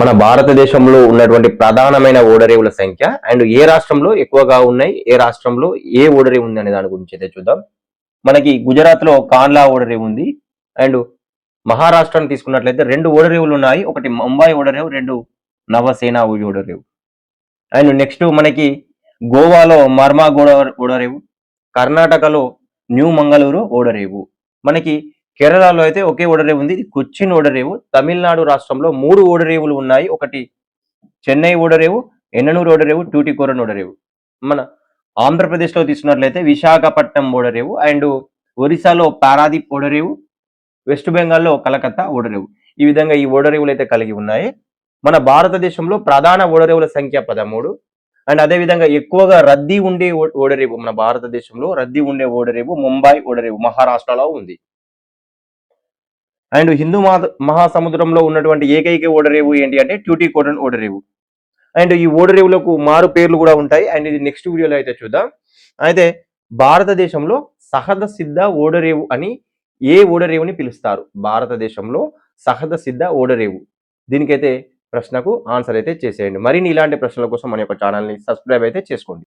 మన భారతదేశంలో ఉన్నటువంటి ప్రధానమైన ఓడరేవుల సంఖ్య అండ్ ఏ రాష్ట్రంలో ఎక్కువగా ఉన్నాయి ఏ రాష్ట్రంలో ఏ ఓడరేవు ఉంది అనే దాని గురించి అయితే చూద్దాం. మనకి గుజరాత్లో కాన్లా ఓడరేవు ఉంది అండ్ మహారాష్ట్రను తీసుకున్నట్లయితే రెండు ఓడరేవులు ఉన్నాయి ఒకటి ముంబై ఓడరేవు రెండు నవసేన ఓడరేవు. అండ్ నెక్స్ట్ మనకి గోవాలో మర్మా గోడ ఓడరేవు కర్ణాటకలో న్యూ మంగళూరు ఓడరేవు. మనకి కేరళలో అయితే ఒకే ఓడరేవు ఉంది. ఇది కొచ్చిన్ ఓడరేవు. తమిళనాడు రాష్ట్రంలో మూడు ఓడరేవులు ఉన్నాయి. ఒకటి చెన్నై ఓడరేవు ఎన్ననూరు ఓడరేవు టూటికోరన్ ఓడరేవు. మన ఆంధ్రప్రదేశ్లో తీసుకున్నట్లయితే విశాఖపట్నం ఓడరేవు అండ్ ఒరిస్సాలో పారాదీప్ ఓడరేవు వెస్ట్ బెంగాల్లో కలకత్తా ఓడరేవు. ఈ విధంగా ఈ ఓడరేవులు అయితే కలిగి ఉన్నాయి. మన భారతదేశంలో ప్రధాన ఓడరేవుల సంఖ్య పదమూడు. అండ్ అదే విధంగా ఎక్కువగా రద్దీ ఉండే ఓ- ఓడరేవు మన భారతదేశంలో రద్దీ ఉండే ఓడరేవు ముంబై ఓడరేవు మహారాష్ట్రలో ఉంది. అండ్ హిందూ మహా మహాసముద్రంలో ఉన్నటువంటి ఏకైక ఓడరేవు ఏంటి అంటే ట్యూటీ కోటన్ ఓడరేవు. అండ్ ఈ ఓడరేవులకు మారు పేర్లు కూడా ఉంటాయి. అండ్ ఇది నెక్స్ట్ వీడియోలో అయితే చూద్దాం. అయితే భారతదేశంలో సహజ సిద్ధ ఓడరేవు అని ఏ ఓడరేవుని పిలుస్తారు? భారతదేశంలో సహజ సిద్ధ ఓడరేవు. దీనికైతే ప్రశ్నకు ఆన్సర్ అయితే చేసేయండి. మరిన్ని ఇలాంటి ప్రశ్నల కోసం మన యొక్క ఛానల్ని సబ్స్క్రైబ్ అయితే చేసుకోండి.